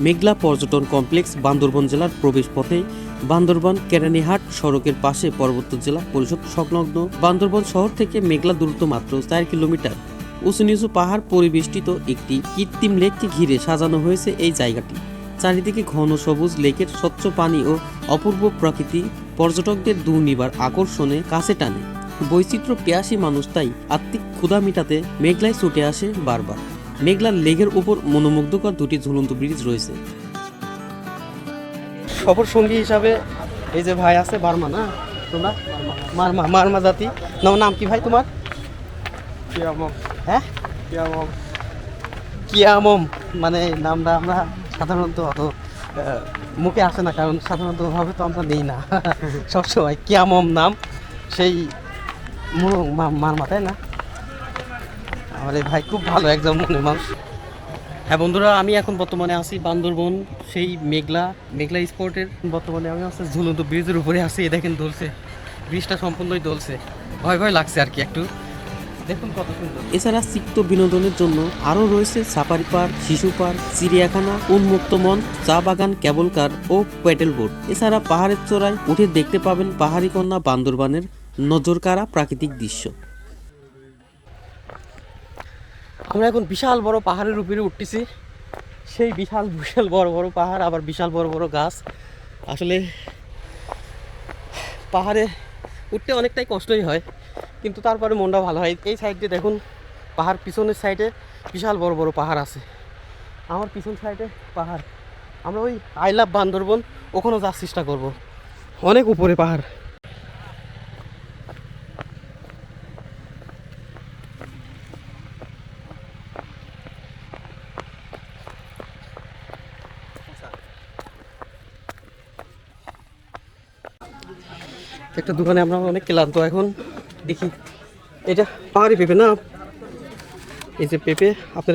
মেঘলা পর্যটন কমপ্লেক্স বান্দরবন জেলার প্রবেশ পথে বান্দরবান কেরানীহাট সড়কের পাশে পর্বত জেলা পরিষদ সংলগ্ন বান্দরবন শহর থেকে মেঘলা দূরত্ব মাত্র চার কিলোমিটার। উঁচু নিচু পাহাড় পরিবেষ্টিত একটি কৃত্রিম লেককে ঘিরে সাজানো হয়েছে এই জায়গাটি। চারিদিকে ঘন সবুজ লেকের স্বচ্ছ পানি ও অপূর্ব প্রকৃতি পর্যটকদের দুর্নিবার আকর্ষণে কাছে টানে। বৈচিত্র্য পেয়াসী মানুষ তাই আত্মিক ক্ষুধা মিটাতে মেঘলায় ছুটে আসে বারবার। মেঘলার লেগের উপর মনোমুগ্ধকর দুটি ঝুলন্ত ব্রিজ রয়েছে। সফর সঙ্গী হিসাবে এই যে ভাই আছে বার্মা না? তোমরা? মারমা মারমা জাতি। নাম নাম কি ভাই তোমার? কিয়ামম। হ্যাঁ? কিয়ামম। কিয়ামম মানে নামটা আমরা সাধারণত অত মুখে আসে না কারণ সাধারণত ভাবে তো আমরা নেই না। সবসময় কিয়ামম নাম সেই মু- মারমা তাই না? এই ভাই, খুব ভালো একজন মনের মানুষ হ্যাঁ বন্ধুরা, আমি এখন বর্তমানে আছি বান্দরবন, সেই মেঘলা মেঘলা স্পোর্টের বর্তমানে আমি আছে ঝুলন্ত ব্রিজের উপরে আছি এ দেখেন দলছে। ব্রিজটা সম্পূর্ণই দোলছে। ভয় ভয় লাগছে আর কি একটু। দেখুন কত সুন্দর। এছাড়া চিত্ত বিনোদনের জন্য আরও রয়েছে সাফারি পার্ক, শিশু পার্ক, চিড়িয়াখানা, উন্মুক্ত মন, চা বাগান, কেবল কার ও প্যাডেল বোর্ড এছাড়া পাহাড়ের চূড়ায় উঠে দেখতে পাবেন পাহাড়ি কন্যা বান্দরবানের নজরকাড়া প্রাকৃতিক দৃশ্য। আমরা এখন বিশাল বড় পাহাড়ের উপরে উঠতেছি। সেই বিশাল বিশাল বড় বড় পাহাড়, আবার বিশাল বড় বড় গাছ। আসলে পাহাড়ে উঠতে অনেকটাই কষ্টই হয়, কিন্তু তারপরে মনটা ভালো হয়। এই সাইড দিয়ে দেখুন, পাহাড় পিছনের সাইডে বিশাল বড় বড় পাহাড় আছে। আমার পিছন সাইডে পাহাড়। আমরা ওই আই লাভ বান্দরবন, ওখানেও যাওয়ার চেষ্টা করব। অনেক উপরে পাহাড়। একটা দোকানে আমরা অনেক ক্লান্ত এখন। দেখি, এটা পাহাড়ি পেঁপে না? এই যে পেঁপে, আপনারা